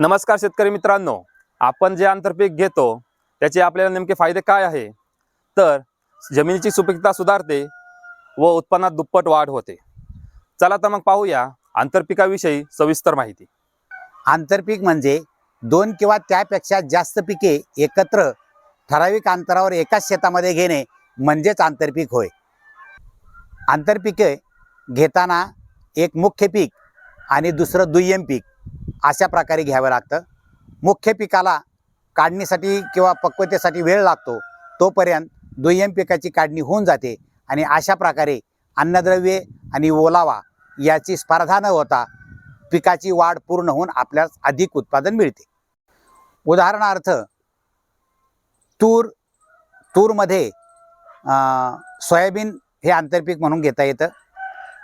नमस्कार शेतकरी मित्रांनो आपण जे आंतरपीक घेतो त्याचे आपल्याला नेमके फायदे काय आहे? तर जमिनीची सुपीकता सुधारते व उत्पन्नात दुप्पट वाढ होते. चला तर मग पाहूया आंतरपिकाविषयी सविस्तर माहिती. आंतरपीक म्हणजे दोन किंवा त्यापेक्षा जास्त पिके एकत्र ठराविक अंतरावर एकाच शेतामध्ये घेणे म्हणजेच आंतरपीक होय. आंतरपिके घेताना एक मुख्य पीक आणि दुसरं दुय्यम पीक. अशा प्रकारे घ्यावं लागतं. मुख्य पिकाला काढणीसाठी किंवा पक्वतेसाठी वेळ लागतो तोपर्यंत दुय्यम पिकाची काढणी होऊन जाते आणि अशा प्रकारे अन्नद्रव्ये आणि ओलावा याची स्पर्धा न होता पिकाची वाढ पूर्ण होऊन आपल्यास अधिक उत्पादन मिळते. उदाहरणार्थ तूर तूरमध्ये सोयाबीन हे आंतरपीक म्हणून घेता येतं.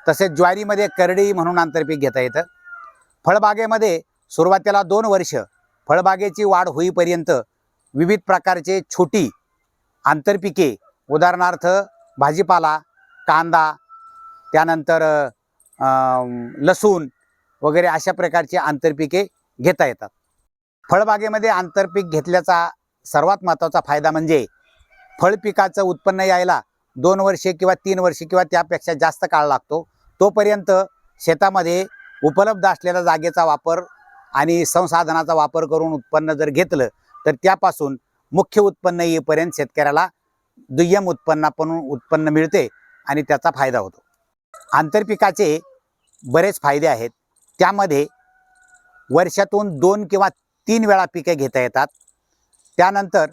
तसेच ज्वारीमध्ये करडी म्हणून आंतरपीक घेता येतं. फळबागेमध्ये सुरुवातीला दोन वर्ष फळबागेची वाढ होईपर्यंत विविध प्रकारचे छोटी आंतरपिके उदाहरणार्थ भाजीपाला कांदा त्यानंतर लसूण वगैरे अशा प्रकारची आंतरपिके घेता येतात. फळबागेमध्ये आंतरपीक घेतल्याचा सर्वात महत्त्वाचा फायदा म्हणजे फळपिकाचं उत्पन्न यायला दोन वर्षे किंवा तीन वर्षे किंवा त्यापेक्षा जास्त काळ लागतो. तोपर्यंत शेतामध्ये उपलब्ध असलेल्या जागेचा वापर आणि संसाधनाचा वापर करून उत्पन्न जर घेतलं तर त्यापासून मुख्य उत्पन्न येईपर्यंत शेतकऱ्याला दुय्यम उत्पन्न पण उत्पन्न मिळते आणि त्याचा फायदा होतो. आंतरपिकाचे बरेच फायदे आहेत. त्यामध्ये वर्षातून दोन किंवा तीन वेळा पिके घेता येतात. त्यानंतर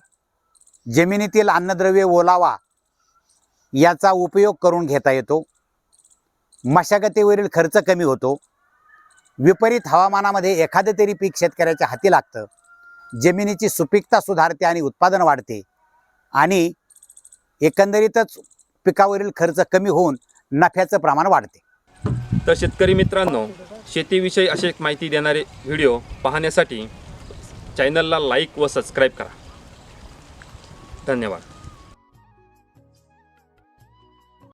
जमिनीतील अन्नद्रव्य ओलावा याचा उपयोग करून घेता येतो. मशागतीवरील खर्च कमी होतो. विपरीत हवामानामध्ये एखादं तरी पीक शेतकऱ्याच्या हाती लागतं. जमिनीची सुपीकता सुधारते आणि उत्पादन वाढते. आणि एकंदरीतच पिकावरील खर्च कमी होऊन नफ्याचं प्रमाण वाढते. तर शेतकरी मित्रांनो शेतीविषयी अशी एक माहिती देणारे व्हिडिओ पाहण्यासाठी चॅनलला लाईक व सबस्क्राईब करा. धन्यवाद.